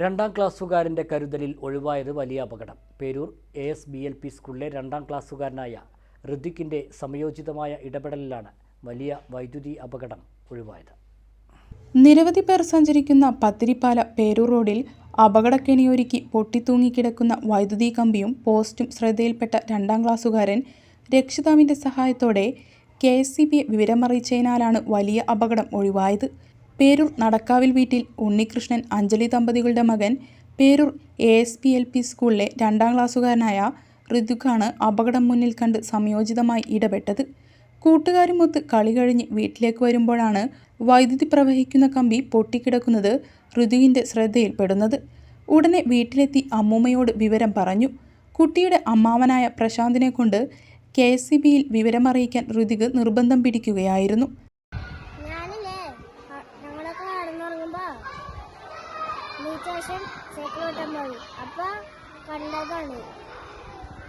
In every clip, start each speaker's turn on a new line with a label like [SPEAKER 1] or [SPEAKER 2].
[SPEAKER 1] രണ്ടാം ക്ലാസ്സുകാരന്റെ കരുതലിൽ ഒഴിവായത് വലിയ അപകടം. Perur A S B L P സ്കൂളിലെ രണ്ടാം ക്ലാസ്സുകാരനായ ഋതിക്കിന്റെ സമയോചിതമായ ഇടപെടലിലാണ് വലിയ വൈദ്യുതി അപകടം ഒഴിവായത്.
[SPEAKER 2] നിരവധി പേർ സഞ്ചരിക്കുന്ന പത്തിരിപ്പാല പേരൂർ റോഡിൽ അപകടക്കെണിയൊരുക്കി പൊട്ടിത്തൂങ്ങിക്കിടക്കുന്ന വൈദ്യുതി കമ്പിയും പോസ്റ്റും ശ്രദ്ധയിൽപ്പെട്ട രണ്ടാം ക്ലാസ്സുകാരൻ രക്ഷിതാവിന്റെ സഹായത്തോടെ കെ എസ് സി ബി വിവരമറിയിച്ചതിനാലാണ് വലിയ അപകടം ഒഴിവായത്. പേരൂർ നടക്കാവിൽ വീട്ടിൽ ഉണ്ണികൃഷ്ണൻ അഞ്ജലി ദമ്പതികളുടെ മകൻ Perur A S P L P സ്കൂളിലെ രണ്ടാം ക്ലാസ്സുകാരനായ ഋതുക്കാണ് അപകടം മുന്നിൽ കണ്ട് സംയോജിതമായി ഇടപെട്ടത്. കൂട്ടുകാരുമൊത്ത് കളി കഴിഞ്ഞ് വീട്ടിലേക്ക് വരുമ്പോഴാണ് വൈദ്യുതി പ്രവഹിക്കുന്ന കമ്പി പൊട്ടിക്കിടക്കുന്നത് ഋതുവിന്റെ ശ്രദ്ധയിൽപ്പെടുന്നത്. ഉടനെ വീട്ടിലെത്തി അമ്മൂമ്മയോട് വിവരം പറഞ്ഞു. കുട്ടിയുടെ അമ്മാവനായ പ്രശാന്തിനെ കൊണ്ട് കെ എസ് സി ബിയിൽ വിവരമറിയിക്കാൻ ഋതിക് നിർബന്ധം പിടിക്കുകയായിരുന്നു.
[SPEAKER 3] നീച്ചേഷൻ സൈക്കിൾ ഓട്ടാൻ പോയി അപ്പൊ കണ്ടതാണ്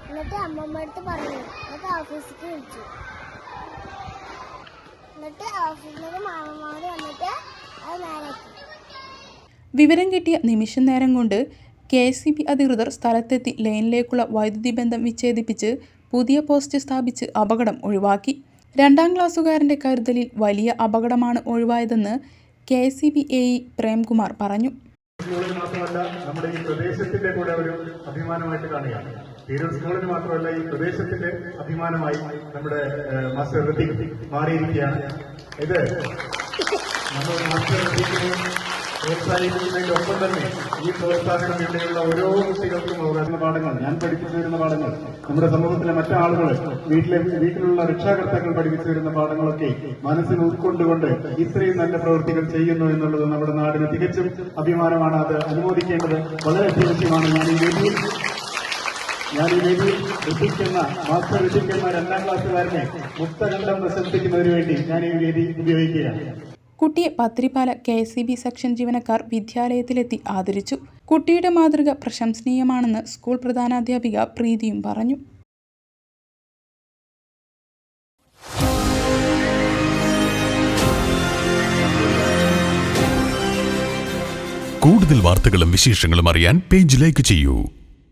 [SPEAKER 3] എന്നിട്ട് അമ്മമ്മ അടുത്ത് പറഞ്ഞു. എന്നിട്ട് ഓഫീസിലേക്ക് വിളിച്ചു. എന്നിട്ട് ഓഫീസിൽ നിന്ന് മാമന്മാര് വന്നിട്ട് അത് നേരാക്കി
[SPEAKER 2] വിവരം കിട്ടിയ നിമിഷം നേരം കൊണ്ട് കെ എസ് സി ബി അധികൃതർ സ്ഥലത്തെത്തി ലൈനിലേക്കുള്ള വൈദ്യുതി ബന്ധം വിച്ഛേദിപ്പിച്ച് പുതിയ പോസ്റ്റ് സ്ഥാപിച്ച് അപകടം ഒഴിവാക്കി. രണ്ടാം ക്ലാസ്സുകാരന്റെ കരുതലിൽ വലിയ അപകടമാണ് ഒഴിവായതെന്ന് K S C B A E Premkumar പറഞ്ഞു.
[SPEAKER 4] സ്കൂളിന് മാത്രമല്ല നമ്മുടെ ഈ പ്രദേശത്തിന്റെ കൂടെ ഒരു അഭിമാനമായിട്ട് കാണുകയാണ്. തീരൂർ സ്കൂളിന് മാത്രമല്ല ഈ പ്രദേശത്തിന്റെ അഭിമാനമായി നമ്മുടെ മാസ്റ്റർ ഋതിക് മാറിയിരിക്കുകയാണ്. ഇത് നമ്മൾ മാസ്റ്റർ ഋതിക്കിനെ പ്രോത്സാഹിപ്പിക്കുന്നതിന്റെ ഒപ്പം തന്നെ ഈ പ്രോത്സാഹനം ഇവിടെയുള്ള ഓരോ കുട്ടികൾക്കും വരുന്ന പാഠങ്ങൾ ഞാൻ പഠിപ്പിച്ചു വരുന്ന പാഠങ്ങൾ നമ്മുടെ സമൂഹത്തിലെ മറ്റാളുകൾ വീട്ടിലെ വീട്ടിലുള്ള രക്ഷാകർത്താക്കൾ പഠിപ്പിച്ചു വരുന്ന പാഠങ്ങളൊക്കെ മനസ്സിൽ ഉൾക്കൊണ്ടുകൊണ്ട് ഇത്രയും നല്ല പ്രവൃത്തികൾ ചെയ്യുന്നു എന്നുള്ളത് നമ്മുടെ നാടിന് തികച്ചും അഭിമാനമാണ് അത് അനുമോദിക്കേണ്ടത് വളരെ അത്യാവശ്യമാണ് ഞാൻ ഈ വേദിയിൽ ഞാൻ ഈ വേദിയിൽ രസിക്കുന്ന മാസ്റ്റർ രസിക്കുന്ന രണ്ടാം ക്ലാസ്സുകാരനെ മുക്തകണ്ഠം പ്രശംസിക്കുന്നതിന് വേണ്ടി ഞാൻ ഈ വേദി ഉപയോഗിക്കുകയാണ്.
[SPEAKER 2] കുട്ടിയെ Pathripala K S B section ജീവനക്കാർ വിദ്യാലയത്തിലെത്തി ആദരിച്ചു. കുട്ടിയുടെ മാതൃക പ്രശംസനീയമാണെന്ന് സ്കൂൾ പ്രധാനാധ്യാപിക പ്രീതിയും പറഞ്ഞു.
[SPEAKER 5] കൂടുതൽ വാർത്തകളും വിശേഷങ്ങളും അറിയാൻ പേജ് ലൈക്ക് ചെയ്യൂ.